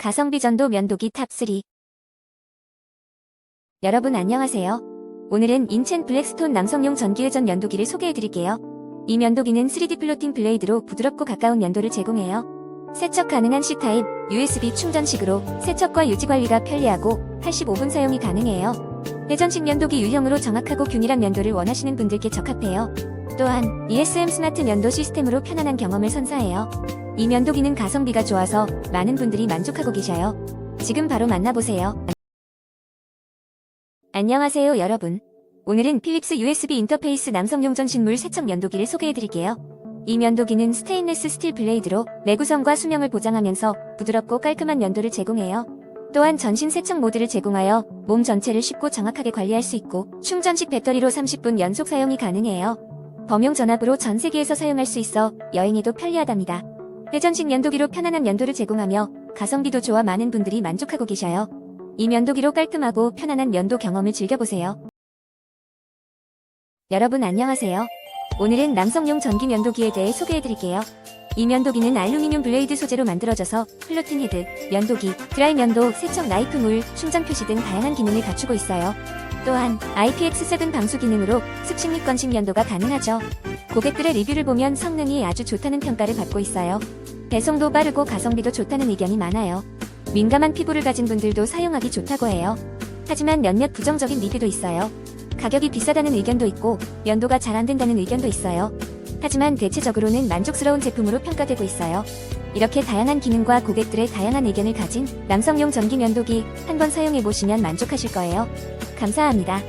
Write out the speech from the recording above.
가성비 전도 면도기 탑3 여러분 안녕하세요. 오늘은 인첸 블랙스톤 남성용 전기회전 면도기를 소개해드릴게요. 이 면도기는 3D 플로팅 블레이드로 부드럽고 가까운 면도를 제공해요. 세척 가능한 C타입, USB 충전식으로 세척과 유지관리가 편리하고 85분 사용이 가능해요. 회전식 면도기 유형으로 정확하고 균일한 면도를 원하시는 분들께 적합해요. 또한 ESM 스마트 면도 시스템으로 편안한 경험을 선사해요. 이 면도기는 가성비가 좋아서 많은 분들이 만족하고 계셔요. 지금 바로 만나보세요. 안녕하세요 여러분. 오늘은 필립스 USB 인터페이스 남성용 전신물 세척 면도기를 소개해드릴게요. 이 면도기는 스테인레스 스틸 블레이드로 내구성과 수명을 보장하면서 부드럽고 깔끔한 면도를 제공해요. 또한 전신 세척 모드를 제공하여 몸 전체를 쉽고 정확하게 관리할 수 있고 충전식 배터리로 30분 연속 사용이 가능해요. 범용 전압으로 전 세계에서 사용할 수 있어 여행에도 편리하답니다. 회전식 면도기로 편안한 면도를 제공하며 가성비도 좋아 많은 분들이 만족하고 계셔요. 이 면도기로 깔끔하고 편안한 면도 경험을 즐겨보세요. 여러분 안녕하세요. 오늘은 남성용 전기 면도기에 대해 소개해드릴게요. 이 면도기는 알루미늄 블레이드 소재로 만들어져서 플로팅 헤드, 면도기, 드라이 면도, 세척 나이프 물, 충전 표시 등 다양한 기능을 갖추고 있어요. 또한 IPX7 방수 기능으로 습식 및 건식 면도가 가능하죠. 고객들의 리뷰를 보면 성능이 아주 좋다는 평가를 받고 있어요. 배송도 빠르고 가성비도 좋다는 의견이 많아요. 민감한 피부를 가진 분들도 사용하기 좋다고 해요. 하지만 몇몇 부정적인 리뷰도 있어요. 가격이 비싸다는 의견도 있고 면도가 잘 안 된다는 의견도 있어요. 하지만 대체적으로는 만족스러운 제품으로 평가되고 있어요. 이렇게 다양한 기능과 고객들의 다양한 의견을 가진 남성용 전기 면도기 한번 사용해 보시면 만족하실 거예요. 감사합니다.